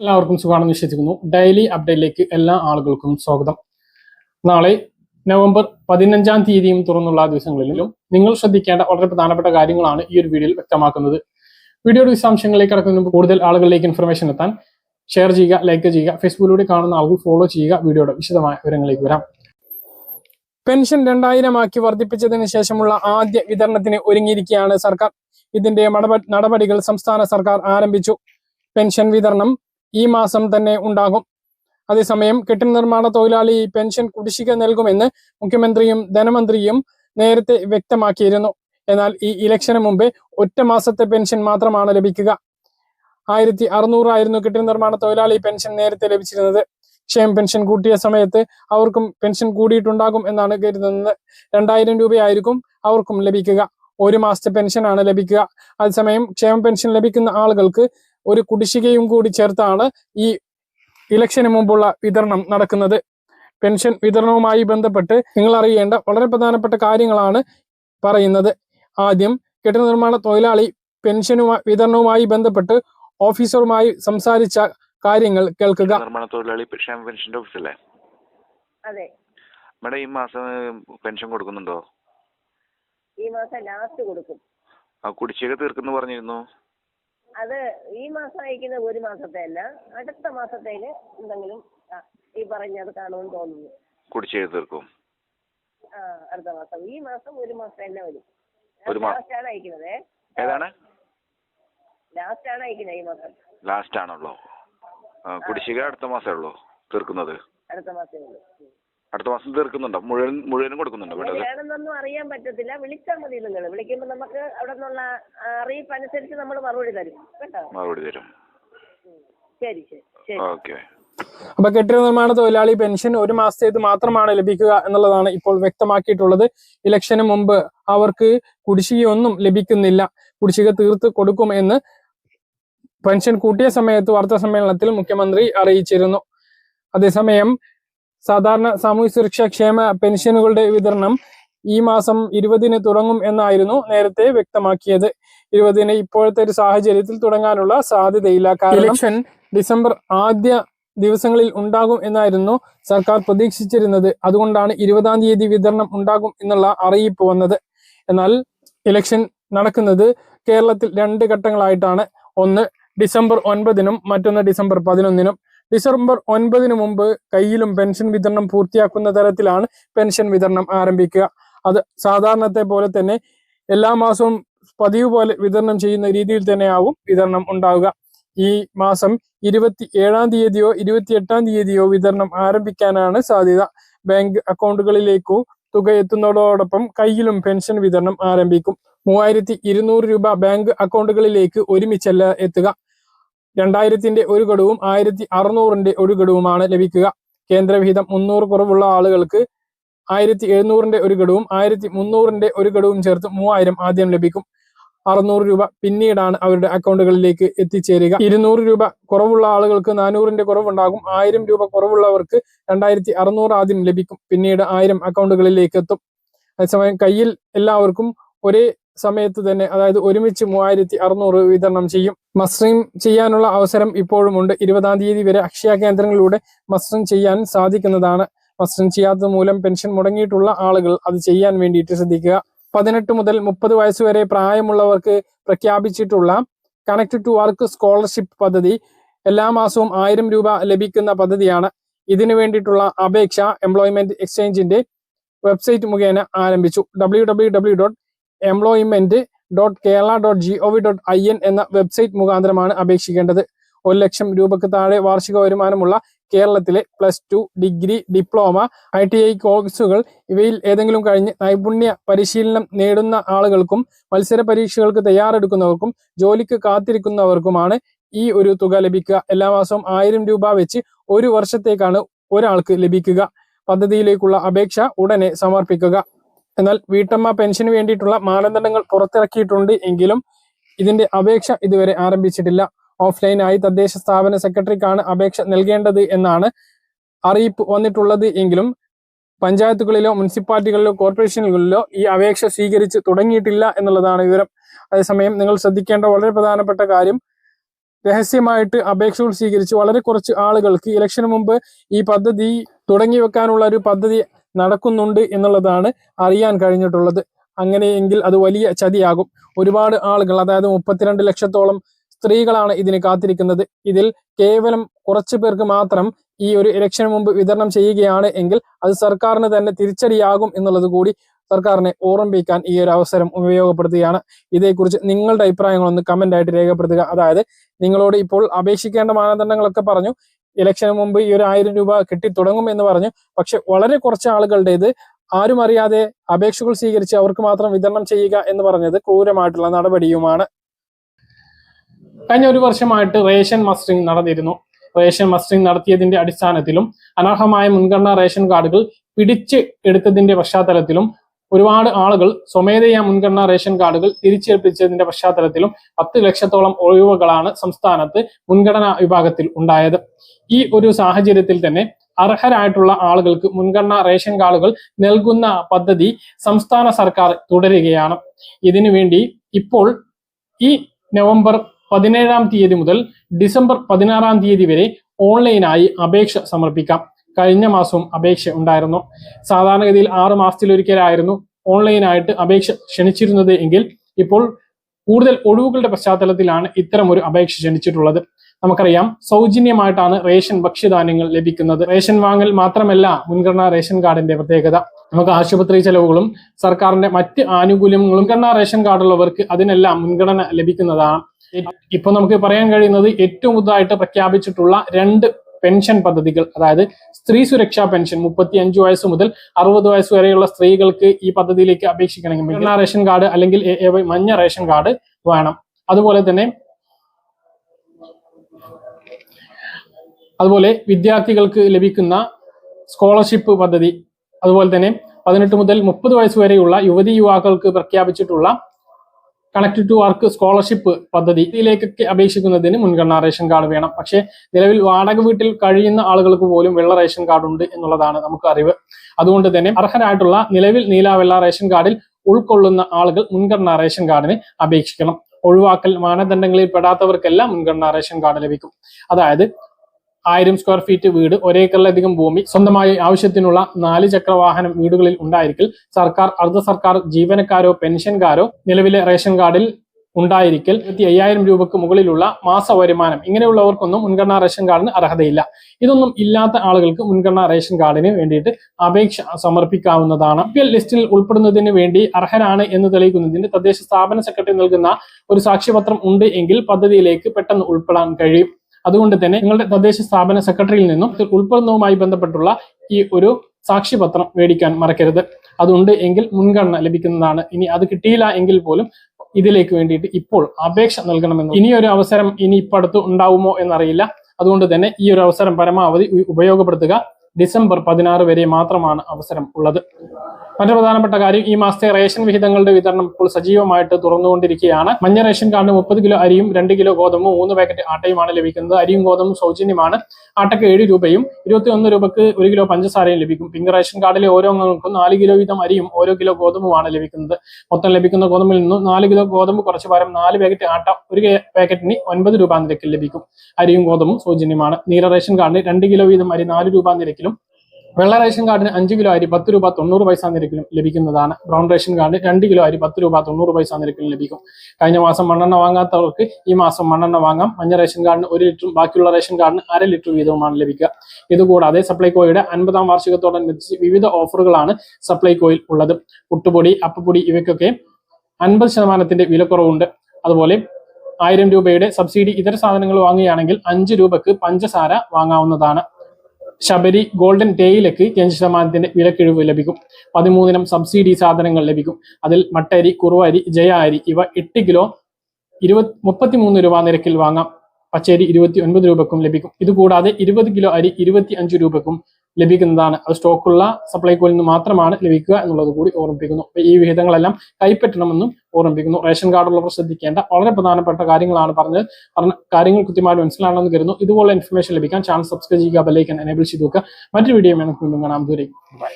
എല്ലാവർക്കും സുഖമാണെന്ന് വിശ്വസിക്കുന്നു. ഡെയിലി അപ്ഡേറ്റിലേക്ക് എല്ലാ ആളുകൾക്കും സ്വാഗതം. നാളെ നവംബർ പതിനഞ്ചാം തീയതിയും തുറന്നുള്ള ദിവസങ്ങളിലും നിങ്ങൾ ശ്രദ്ധിക്കേണ്ട വളരെ പ്രധാനപ്പെട്ട കാര്യങ്ങളാണ് ഈ ഒരു വീഡിയോയിൽ വ്യക്തമാക്കുന്നത്. വീഡിയോയുടെ വിശദാംശങ്ങളിലേക്ക് കടക്കുന്നതിന് കൂടുതൽ ആളുകളിലേക്ക് ഇൻഫർമേഷൻ എത്താൻ ഷെയർ ചെയ്യുക ലൈക്ക് ചെയ്യുക ഫേസ്ബുക്കിലൂടെ കാണുന്ന ആളുകൾ ഫോളോ ചെയ്യുക വീഡിയോയുടെ വിശദമായ വിവരങ്ങളിലേക്ക് വരാം. പെൻഷൻ രണ്ടായിരമാക്കി വർദ്ധിപ്പിച്ചതിന് ശേഷമുള്ള ആദ്യ വിതരണത്തിന് ഒരുങ്ങിയിരിക്കുകയാണ് സർക്കാർ. ഇതിന്റെ നടപടികൾ സംസ്ഥാന സർക്കാർ ആരംഭിച്ചു. പെൻഷൻ വിതരണം ഈ മാസം തന്നെ ഉണ്ടാകും. അതേസമയം കെട്ടിട നിർമ്മാണ തൊഴിലാളി പെൻഷൻ കുടിശ്ശിക നൽകുമെന്ന് മുഖ്യമന്ത്രിയും ധനമന്ത്രിയും നേരത്തെ വ്യക്തമാക്കിയിരുന്നു. എന്നാൽ ഈ ഇലക്ഷന് മുമ്പേ ഒറ്റ മാസത്തെ പെൻഷൻ മാത്രമാണ് ലഭിക്കുക. ആയിരത്തി അറുന്നൂറായിരുന്നു കെട്ടിട നിർമ്മാണ തൊഴിലാളി പെൻഷൻ നേരത്തെ ലഭിച്ചിരുന്നത്. ക്ഷേമ പെൻഷൻ കൂട്ടിയ സമയത്ത് അവർക്കും പെൻഷൻ കൂടിയിട്ടുണ്ടാകും എന്നാണ് കരുതുന്നത്. രണ്ടായിരം രൂപയായിരിക്കും അവർക്കും ലഭിക്കുക. ഒരു മാസത്തെ പെൻഷനാണ് ലഭിക്കുക. അതേസമയം ക്ഷേമ പെൻഷൻ ലഭിക്കുന്ന ആളുകൾക്ക് ഒരു കുടിശ്ശികയും കൂടി ചേർത്താണ് ഈ ഇലക്ഷന് മുമ്പുള്ള വിതരണം നടക്കുന്നത്. പെൻഷൻ വിതരണവുമായി ബന്ധപ്പെട്ട് നിങ്ങൾ അറിയേണ്ട വളരെ പ്രധാനപ്പെട്ട കാര്യങ്ങളാണ് പറയുന്നത്. ആദ്യം കെട്ടിട നിർമ്മാണ തൊഴിലാളി പെൻഷനുമായി വിതരണവുമായി ബന്ധപ്പെട്ട് ഓഫീസറുമായി സംസാരിച്ച കാര്യങ്ങൾ കേൾക്കുക. നിർമ്മാണ തൊഴിലാളി പെൻഷൻ പെൻഷന്റെ ഓഫീസല്ലേ? അതെ. മേഡം ഈ മാസം പെൻഷൻ കൊടുക്കുന്നുണ്ടോ? ഈ മാസം ലാസ്റ്റ് കൊടുക്കും. ആ കുടിശ്ശിക തീർക്കുന്നു പറഞ്ഞിരുന്നു. അത് ഈ മാസം അയക്കുന്ന ഒരു മാസത്തെ അല്ല അടുത്ത മാസത്തേക്ക് എന്തെങ്കിലും ആ, ഈ പറഞ്ഞത് കാണുമെന്ന് തോന്നുന്നു. കുടിശ്ശിക തീർക്കും. ആ അടുത്ത മാസം. ഈ മാസം ഒരു മാസം തന്നെ വരും. ഒരു മാസം ലാസ്റ്റ് ആണ് അയക്കുന്നത്. ഏതാണ്? ലാസ്റ്റ് ആണ് അയക്കുന്നത് ഈ മാസം. ലാസ്റ്റ് ആണല്ലോ. കുടിശ്ശിക അടുത്ത മാസമേ ഉള്ളൂ തീർക്കുന്നത്. അടുത്ത മാസമേ ഉള്ളൂ. അടുത്ത മാസം തീർക്കുന്നുണ്ടോ? മുഴുവൻ മുഴുവനും കൊടുക്കുന്നുണ്ടോ വേണമെന്നൊന്നും അത്? അറിയാൻ പറ്റത്തില്ല. വിളിച്ചാൽ മതി നിങ്ങൾ വിളിക്കുമ്പോൾ നമുക്ക് അവിടെ നിന്നുള്ള അറിയിപ്പ് അനുസരിച്ച് നമ്മൾ മറുപടി തരും. കേട്ടോ? മറുപടി തരും. ശരി ശരി ശരി. ഓക്കെ. അപ്പൊ കെട്ടിട നിർമ്മാണ തൊഴിലാളി പെൻഷൻ ഒരു മാസത്തേത് മാത്രമാണ് ലഭിക്കുക എന്നുള്ളതാണ് ഇപ്പോൾ വ്യക്തമാക്കിയിട്ടുള്ളത്. ഇലക്ഷന് മുമ്പ് അവർക്ക് കുടിശ്ശികയൊന്നും ലഭിക്കുന്നില്ല. കുടിശ്ശിക തീർത്ത് കൊടുക്കും എന്ന് പെൻഷൻ കൂട്ടിയ സമയത്ത് വാർത്താ സമ്മേളനത്തിൽ മുഖ്യമന്ത്രി അറിയിച്ചിരുന്നു. അതേസമയം സാധാരണ സാമൂഹ്യ സുരക്ഷാ ക്ഷേമ പെൻഷനുകളുടെ വിതരണം ഈ മാസം ഇരുപതിന് തുടങ്ങും എന്നായിരുന്നു നേരത്തെ വ്യക്തമാക്കിയത്. ഇരുപതിന് ഇപ്പോഴത്തെ ഒരു സാഹചര്യത്തിൽ തുടങ്ങാനുള്ള സാധ്യതയില്ല. കാരണം ഇലക്ഷൻ ഡിസംബർ ആദ്യ ദിവസങ്ങളിൽ ഉണ്ടാകും എന്നായിരുന്നു സർക്കാർ പ്രതീക്ഷിച്ചിരുന്നത്. അതുകൊണ്ടാണ് ഇരുപതാം തീയതി വിതരണം ഉണ്ടാകും എന്നുള്ള അറിയിപ്പ് വന്നത്. എന്നാൽ ഇലക്ഷൻ നടക്കുന്നത് കേരളത്തിൽ രണ്ട് ഘട്ടങ്ങളായിട്ടാണ്. ഒന്ന് ഡിസംബർ ഒൻപതിനും മറ്റൊന്ന് ഡിസംബർ പതിനൊന്നിനും. ഡിസംബർ ഒൻപതിന് മുമ്പ് കയ്യിലും പെൻഷൻ വിതരണം പൂർത്തിയാക്കുന്ന തരത്തിലാണ് പെൻഷൻ വിതരണം ആരംഭിക്കുക. അത് സാധാരണത്തെ പോലെ തന്നെ എല്ലാ മാസവും പതിവ് പോലെ വിതരണം ചെയ്യുന്ന രീതിയിൽ തന്നെയാവും വിതരണം ഉണ്ടാവുക. ഈ മാസം ഇരുപത്തി ഏഴാം തീയതിയോ ഇരുപത്തി എട്ടാം തീയതിയോ വിതരണം ആരംഭിക്കാനാണ് സാധ്യത. ബാങ്ക് അക്കൗണ്ടുകളിലേക്കോ തുക എത്തുന്നതോടൊപ്പം കയ്യിലും പെൻഷൻ വിതരണം ആരംഭിക്കും. മൂവായിരത്തി ഇരുന്നൂറ് രൂപ ബാങ്ക് അക്കൗണ്ടുകളിലേക്ക് ഒരുമിച്ചല്ല എത്തുക. രണ്ടായിരത്തിന്റെ ഒരു ഘടവും ആയിരത്തി അറുന്നൂറിന്റെ ഒരു ഗഡുവുമാണ് ലഭിക്കുക. കേന്ദ്രവിഹിതം മുന്നൂറ് കുറവുള്ള ആളുകൾക്ക് ആയിരത്തി എഴുന്നൂറിന്റെ ഒരു ഘടവും ആയിരത്തി മുന്നൂറിന്റെ ഒരു ഘടവും ചേർത്ത് മൂവായിരം ആദ്യം ലഭിക്കും. അറുന്നൂറ് രൂപ പിന്നീടാണ് അവരുടെ അക്കൗണ്ടുകളിലേക്ക് എത്തിച്ചേരുക. ഇരുന്നൂറ് രൂപ കുറവുള്ള ആളുകൾക്ക് നാനൂറിന്റെ കുറവുണ്ടാകും. ആയിരം രൂപ കുറവുള്ളവർക്ക് രണ്ടായിരത്തി അറുന്നൂറ് ആദ്യം ലഭിക്കും. പിന്നീട് ആയിരം അക്കൗണ്ടുകളിലേക്ക് എത്തും. അതേസമയം കയ്യിൽ എല്ലാവർക്കും ഒരേ സമയത്ത് തന്നെ അതായത് ഒരുമിച്ച് മൂവായിരത്തി അറുന്നൂറ് വിതരണം ചെയ്യും. മസ്റ്ററിംഗ് ചെയ്യാനുള്ള അവസരം ഇപ്പോഴും ഇപ്പോഴുമുണ്ട്. ഇരുപതാം തീയതി വരെ അക്ഷയ കേന്ദ്രങ്ങളിലൂടെ മസ്റ്ററിംഗ് ചെയ്യാൻ സാധിക്കുന്നതാണ്. മസ്റ്ററിംഗ് ചെയ്യാത്തത് മൂലം പെൻഷൻ മുടങ്ങിയിട്ടുള്ള ആളുകൾ അത് ചെയ്യാൻ വേണ്ടിയിട്ട് ശ്രദ്ധിക്കുക. പതിനെട്ട് മുതൽ മുപ്പത് വയസ്സ് വരെ പ്രായമുള്ളവർക്ക് പ്രഖ്യാപിച്ചിട്ടുള്ള കണക്ട് ടു വർക്ക് സ്കോളർഷിപ്പ് പദ്ധതി എല്ലാ മാസവും ആയിരം രൂപ ലഭിക്കുന്ന പദ്ധതിയാണ്. ഇതിനു വേണ്ടിയിട്ടുള്ള അപേക്ഷ എംപ്ലോയ്മെന്റ് എക്സ്ചേഞ്ചിന്റെ വെബ്സൈറ്റ് മുഖേന ആരംഭിച്ചു. W W W dot employment dot Kerala dot G O V dot I N എന്ന വെബ്സൈറ്റ് മുഖാന്തരമാണ് അപേക്ഷിക്കേണ്ടത്. ഒരു ലക്ഷം രൂപയ്ക്ക് താഴെ വാർഷിക വരുമാനമുള്ള കേരളത്തിലെ plus two degree diploma I T I കോഴ്സുകൾ ഇവയിൽ ഏതെങ്കിലും കഴിഞ്ഞ് നൈപുണ്യ പരിശീലനം നേടുന്ന ആളുകൾക്കും മത്സര പരീക്ഷകൾക്ക് തയ്യാറെടുക്കുന്നവർക്കും ജോലിക്ക് കാത്തിരിക്കുന്നവർക്കുമാണ് ഈ ഒരു തുക ലഭിക്കുക. എല്ലാ മാസവും ആയിരം രൂപ വെച്ച് ഒരു വർഷത്തേക്കാണ് ഒരാൾക്ക് ലഭിക്കുക. പദ്ധതിയിലേക്കുള്ള അപേക്ഷ ഉടനെ സമർപ്പിക്കുക. എന്നാൽ വീട്ടമ്മ പെൻഷന് വേണ്ടിയിട്ടുള്ള മാനദണ്ഡങ്ങൾ പുറത്തിറക്കിയിട്ടുണ്ട് എങ്കിലും ഇതിന്റെ അപേക്ഷ ഇതുവരെ ആരംഭിച്ചിട്ടില്ല. ഓഫ്ലൈനായി തദ്ദേശ സ്ഥാപന സെക്രട്ടറിക്കാണ് അപേക്ഷ നൽകേണ്ടത് എന്നാണ് അറിയിപ്പ് വന്നിട്ടുള്ളത് എങ്കിലും പഞ്ചായത്തുകളിലോ മുനിസിപ്പാലിറ്റികളിലോ കോർപ്പറേഷനുകളിലോ ഈ അപേക്ഷ സ്വീകരിച്ച് തുടങ്ങിയിട്ടില്ല എന്നുള്ളതാണ് വിവരം. അതേസമയം നിങ്ങൾ ശ്രദ്ധിക്കേണ്ട വളരെ പ്രധാനപ്പെട്ട കാര്യം രഹസ്യമായിട്ട് അപേക്ഷകൾ സ്വീകരിച്ച് വളരെ കുറച്ച് ആളുകൾക്ക് ഇലക്ഷന് മുമ്പ് ഈ പദ്ധതി തുടങ്ങി വെക്കാനുള്ള ഒരു പദ്ധതി നടക്കുന്നുണ്ട് എന്നുള്ളതാണ് അറിയാൻ കഴിഞ്ഞിട്ടുള്ളത്. അങ്ങനെയെങ്കിൽ അത് വലിയ ചതിയാകും. ഒരുപാട് ആളുകൾ അതായത് മുപ്പത്തിരണ്ട് ലക്ഷത്തോളം സ്ത്രീകളാണ് ഇതിന് കാത്തിരിക്കുന്നത്. ഇതിൽ കേവലം കുറച്ചു പേർക്ക് മാത്രം ഈ ഒരു ഇലക്ഷന് മുമ്പ് വിതരണം ചെയ്യുകയാണ് എങ്കിൽ അത് സർക്കാരിന് തന്നെ തിരിച്ചടിയാകും എന്നുള്ളത് കൂടി സർക്കാരിനെ ഓർമ്മിപ്പിക്കാൻ ഈ ഒരു അവസരം ഉപയോഗപ്പെടുത്തുകയാണ്. ഇതേക്കുറിച്ച് നിങ്ങളുടെ അഭിപ്രായങ്ങളൊന്ന് കമന്റ് ആയിട്ട് രേഖപ്പെടുത്തുക. അതായത് നിങ്ങളോട് ഇപ്പോൾ അപേക്ഷിക്കേണ്ട മാനദണ്ഡങ്ങളൊക്കെ പറഞ്ഞു. ഇലക്ഷന് മുമ്പ് ഈ ഒരു ആയിരം രൂപ കിട്ടി തുടങ്ങും എന്ന് പറഞ്ഞു. പക്ഷെ വളരെ കുറച്ച് ആളുകളുടേത് ആരും അറിയാതെ അപേക്ഷകൾ സ്വീകരിച്ച് അവർക്ക് മാത്രം വിതരണം ചെയ്യുക എന്ന് പറഞ്ഞത് ക്രൂരമായിട്ടുള്ള നടപടിയുമാണ്. കഴിഞ്ഞ ഒരു വർഷമായിട്ട് റേഷൻ മസ്റ്ററിംഗ് നടന്നിരുന്നു. റേഷൻ മസ്റ്ററിംഗ് നടത്തിയതിന്റെ അടിസ്ഥാനത്തിലും അനർഹമായ മുൻഗണനാ റേഷൻ കാർഡുകൾ പിടിച്ച് എടുത്തതിന്റെ പശ്ചാത്തലത്തിലും ഒരുപാട് ആളുകൾ സ്വമേധയാ മുൻഗണനാ റേഷൻ കാർഡുകൾ തിരിച്ചേൽപ്പിച്ചതിന്റെ പശ്ചാത്തലത്തിലും പത്ത് ലക്ഷത്തോളം ഒഴിവുകളാണ് സംസ്ഥാനത്ത് മുൻഗണനാ വിഭാഗത്തിൽ ഉണ്ടായത്. ഈ ഒരു സാഹചര്യത്തിൽ തന്നെ അർഹരായിട്ടുള്ള ആളുകൾക്ക് മുൻഗണനാ റേഷൻ കാർഡുകൾ നൽകുന്ന പദ്ധതി സംസ്ഥാന സർക്കാർ തുടരുകയാണ്. ഇതിനു വേണ്ടി ഇപ്പോൾ ഈ നവംബർ പതിനേഴാം തീയതി മുതൽ ഡിസംബർ പതിനാറാം തീയതി വരെ ഓൺലൈനായി അപേക്ഷ സമർപ്പിക്കാം. കഴിഞ്ഞ മാസവും അപേക്ഷ ഉണ്ടായിരുന്നു. സാധാരണഗതിയിൽ ആറ് മാസത്തിലൊരിക്കലായിരുന്നു ഓൺലൈനായിട്ട് അപേക്ഷ ക്ഷണിച്ചിരുന്നത് എങ്കിൽ ഇപ്പോൾ കൂടുതൽ ഒഴിവുകളുടെ പശ്ചാത്തലത്തിലാണ് ഇത്തരം ഒരു അപേക്ഷ ക്ഷണിച്ചിട്ടുള്ളത്. നമുക്കറിയാം സൗജന്യമായിട്ടാണ് റേഷൻ ഭക്ഷ്യധാന്യങ്ങൾ ലഭിക്കുന്നത്. റേഷൻ വാങ്ങൽ മാത്രമല്ല മുൻഗണനാ റേഷൻ കാർഡിന്റെ പ്രത്യേകത. നമുക്ക് ആശുപത്രി ചെലവുകളും സർക്കാരിന്റെ മറ്റ് ആനുകൂല്യങ്ങളും മുൻഗണനാ റേഷൻ കാർഡുള്ളവർക്ക് അതിനെല്ലാം മുൻഗണന ലഭിക്കുന്നതാണ്. ഇപ്പൊ നമുക്ക് പറയാൻ കഴിയുന്നത് ഏറ്റവും പുതുതായിട്ട് പ്രഖ്യാപിച്ചിട്ടുള്ള രണ്ട് പെൻഷൻ പദ്ധതികൾ അതായത് സ്ത്രീ സുരക്ഷാ പെൻഷൻ മുപ്പത്തി അഞ്ചു വയസ്സ് മുതൽ അറുപത് വയസ്സ് വരെയുള്ള സ്ത്രീകൾക്ക് ഈ പദ്ധതിയിലേക്ക് അപേക്ഷിക്കണമെങ്കിൽ മുൻഗണനാ റേഷൻ കാർഡ് അല്ലെങ്കിൽ മഞ്ഞ റേഷൻ കാർഡ് വേണം. അതുപോലെ തന്നെ അതുപോലെ വിദ്യാർത്ഥികൾക്ക് ലഭിക്കുന്ന സ്കോളർഷിപ്പ് പദ്ധതി അതുപോലെ തന്നെ പതിനെട്ട് മുതൽ മുപ്പത് വയസ്സ് വരെയുള്ള യുവതി യുവാക്കൾക്ക് പ്രഖ്യാപിച്ചിട്ടുള്ള കണക്ട് ടു വർക്ക് സ്കോളർഷിപ്പ് പദ്ധതി. ഇതിലേക്കൊക്കെ അപേക്ഷിക്കുന്നതിന് മുൻഗണനാ റേഷൻ കാർഡ് വേണം. പക്ഷേ നിലവിൽ വാടക വീട്ടിൽ കഴിയുന്ന ആളുകൾക്ക് പോലും വെള്ള റേഷൻ കാർഡ് ഉണ്ട് എന്നുള്ളതാണ് നമുക്ക് അറിവ്. അതുകൊണ്ട് തന്നെ അർഹരായിട്ടുള്ള നിലവിൽ നീല വെള്ള റേഷൻ കാർഡിൽ ഉൾക്കൊള്ളുന്ന ആളുകൾ മുൻഗണനാ റേഷൻ കാർഡിന് അപേക്ഷിക്കണം. ഒഴിവാക്കൽ മാനദണ്ഡങ്ങളിൽ പെടാത്തവർക്കെല്ലാം മുൻഗണനാ റേഷൻ കാർഡ് ലഭിക്കും. അതായത് ആയിരം സ്ക്വയർ ഫീറ്റ് വീട് ഒരേക്കറിലധികം ഭൂമി സ്വന്തമായി ആവശ്യത്തിനുള്ള നാല് ചക്ര വാഹനം വീടുകളിൽ ഉണ്ടായിരിക്കൽ സർക്കാർ അർദ്ധ സർക്കാർ ജീവനക്കാരോ പെൻഷൻകാരോ നിലവിലെ റേഷൻ കാർഡിൽ ഉണ്ടായിരിക്കൽ ഇരുപത്തി അയ്യായിരം രൂപക്ക് മുകളിലുള്ള മാസ വരുമാനം. ഇങ്ങനെയുള്ളവർക്കൊന്നും മുൻഗണനാ റേഷൻ കാർഡിന് അർഹതയില്ല. ഇതൊന്നും ഇല്ലാത്ത ആളുകൾക്ക് മുൻഗണനാ റേഷൻ കാർഡിന് വേണ്ടിയിട്ട് അപേക്ഷ സമർപ്പിക്കാവുന്നതാണ്. പി എൽ ലിസ്റ്റിൽ ഉൾപ്പെടുന്നതിന് വേണ്ടി അർഹരാണ് എന്ന് തെളിയിക്കുന്നതിന് തദ്ദേശ സ്ഥാപന സെക്രട്ടറി നൽകുന്ന ഒരു സാക്ഷ്യപത്രം ഉണ്ട് എങ്കിൽ പദ്ധതിയിലേക്ക് പെട്ടെന്ന് ഉൾപ്പെടാൻ കഴിയും. അതുകൊണ്ട് തന്നെ നിങ്ങളുടെ തദ്ദേശ സ്ഥാപന സെക്രട്ടറിയിൽ നിന്നും ഉൾപ്പെടുന്നതുമായി ബന്ധപ്പെട്ടുള്ള ഈ ഒരു സാക്ഷ്യപത്രം മേടിക്കാൻ മറക്കരുത്. അതുണ്ട് എങ്കിൽ മുൻഗണന ലഭിക്കുന്നതാണ്. ഇനി അത് കിട്ടിയില്ല എങ്കിൽ പോലും ഇതിലേക്ക് വേണ്ടിയിട്ട് ഇപ്പോൾ അപേക്ഷ നൽകണമെന്ന് ഇനിയൊരു അവസരം ഇനി ഇപ്പൊ അടുത്ത് ഉണ്ടാവുമോ എന്നറിയില്ല. അതുകൊണ്ട് തന്നെ ഈ ഒരു അവസരം പരമാവധി ഉപയോഗപ്പെടുത്തുക. ഡിസംബർ പതിനാറ് വരെ മാത്രമാണ് അവസരം ഉള്ളത്. മറ്റൊരു പ്രധാനപ്പെട്ട കാര്യം ഈ മാസത്തെ റേഷൻ വിഹിതങ്ങളുടെ വിതരണം ഇപ്പോൾ സജീവമായിട്ട് തുറന്നുകൊണ്ടിരിക്കുകയാണ്. മഞ്ഞ റേഷൻ കാർഡ് മുപ്പത് കിലോ അരിയും രണ്ട് കിലോ ഗോതമ്പും മൂന്ന് പാക്കറ്റ് ആട്ടയുമാണ് ലഭിക്കുന്നത്. അരിയും ഗോതമ്പും സൗജന്യമാണ്. ആട്ടയ്ക്ക് ഏഴ് രൂപയും ഇരുപത്തി ഒന്ന് രൂപക്ക് ഒരു കിലോ പഞ്ചസാരയും ലഭിക്കും. പിങ്ക് റേഷൻ കാർഡിലെ ഓരോ അംഗങ്ങൾക്കും നാല് കിലോ വീതം അരിയും ഓരോ കിലോ ഗോതമ്പുമാണ് ലഭിക്കുന്നത്. മൊത്തം ലഭിക്കുന്ന ഗോതമ്പിൽ നിന്നും നാല് കിലോ ഗോതമ്പ് കുറച്ച് പകരം നാല് പാക്കറ്റ് ആട്ട ഒരു പാക്കറ്റിന് ഒൻപത് രൂപ നിരക്കിൽ ലഭിക്കും. അരിയും ഗോതമ്പും സൗജന്യമാണ്. നീല റേഷൻ കാർഡിന് രണ്ട് കിലോ വീതം അരി നാല് രൂപ നിരക്കിലും വെള്ള റേഷൻ കാർഡിന് അഞ്ച് കിലോ അരി പത്ത് രൂപ തൊണ്ണൂറ് പൈസ നിരക്കിലും ലഭിക്കുന്നതാണ്. ബ്രൗൺ റേഷൻ കാർഡിന് രണ്ട് കിലോ അരി പത്ത് രൂപ തൊണ്ണൂറ് പൈസ നിരക്കിലും ലഭിക്കും. കഴിഞ്ഞ മാസം മണ്ണെണ്ണ വാങ്ങാത്തവർക്ക് ഈ മാസം മണ്ണെണ്ണ വാങ്ങാം. മഞ്ഞ റേഷൻ കാർഡിന് ഒരു ലിറ്ററും ബാക്കിയുള്ള റേഷൻ കാർഡിന് അര ലിറ്റർ വീതവുമാണ് ലഭിക്കുക. ഇതുകൂടാതെ സപ്ലൈകോയുടെ അൻപതാം വാർഷികത്തോടനുബന്ധിച്ച് വിവിധ ഓഫറുകളാണ് സപ്ലൈകോയിൽ ഉള്ളത്. പുട്ടുപൊടി അപ്പപ്പൊടി ഇവയ്ക്കൊക്കെ അൻപത് ശതമാനത്തിന്റെ വിലക്കുറവുണ്ട്. അതുപോലെ ആയിരം രൂപയുടെ സബ്സിഡി ഇതര സാധനങ്ങൾ വാങ്ങുകയാണെങ്കിൽ അഞ്ച് രൂപക്ക് പഞ്ചസാര വാങ്ങാവുന്നതാണ്. ശബരി ഗോൾഡൻ തേയിലക്ക് അഞ്ച് ശതമാനത്തിന്റെ വിലക്കിഴിവ് ലഭിക്കും. പതിമൂന്നിനം സബ്സിഡി സാധനങ്ങൾ ലഭിക്കും. അതിൽ മട്ടരി കുറുവരി ജയ അരി ഇവ എട്ട് കിലോ ഇരുപത് മുപ്പത്തിമൂന്ന് രൂപ നിരക്കിൽ വാങ്ങാം. പച്ചരി ഇരുപത്തി ഒൻപത് രൂപക്കും ലഭിക്കും. ഇതുകൂടാതെ ഇരുപത് കിലോ അരി ഇരുപത്തി അഞ്ച് രൂപക്കും ലഭിക്കുന്നതാണ്. അത് സ്റ്റോക്കുള്ള സപ്ലൈകോയിൽ നിന്ന് മാത്രമാണ് ലഭിക്കുക എന്നുള്ളത് കൂടി ഓർമ്മിപ്പിക്കുന്നു. ഈ വിഹിതങ്ങളെല്ലാം കൈപ്പറ്റണമെന്നും ഓർമ്മിപ്പിക്കുന്നു. റേഷൻ കാർഡുള്ളവർ ശ്രദ്ധിക്കേണ്ട വളരെ പ്രധാനപ്പെട്ട കാര്യങ്ങളാണ് പറഞ്ഞത്. പറഞ്ഞ കാര്യങ്ങൾ കൃത്യമായിട്ട് മനസ്സിലാണെന്ന് കരുതുന്നു. ഇതുപോലെ ഇൻഫർമേഷൻ ലഭിക്കാൻ ചാനൽ സബ്സ്ക്രൈബ് ചെയ്യുക ബെല്ലൈക്കൻ എനേബിൾ ചെയ്തു വെക്കുക. മറ്റൊരു വീഡിയോ നമുക്ക് വീണ്ടും കാണാം. ദൂരേക്ക് ബൈ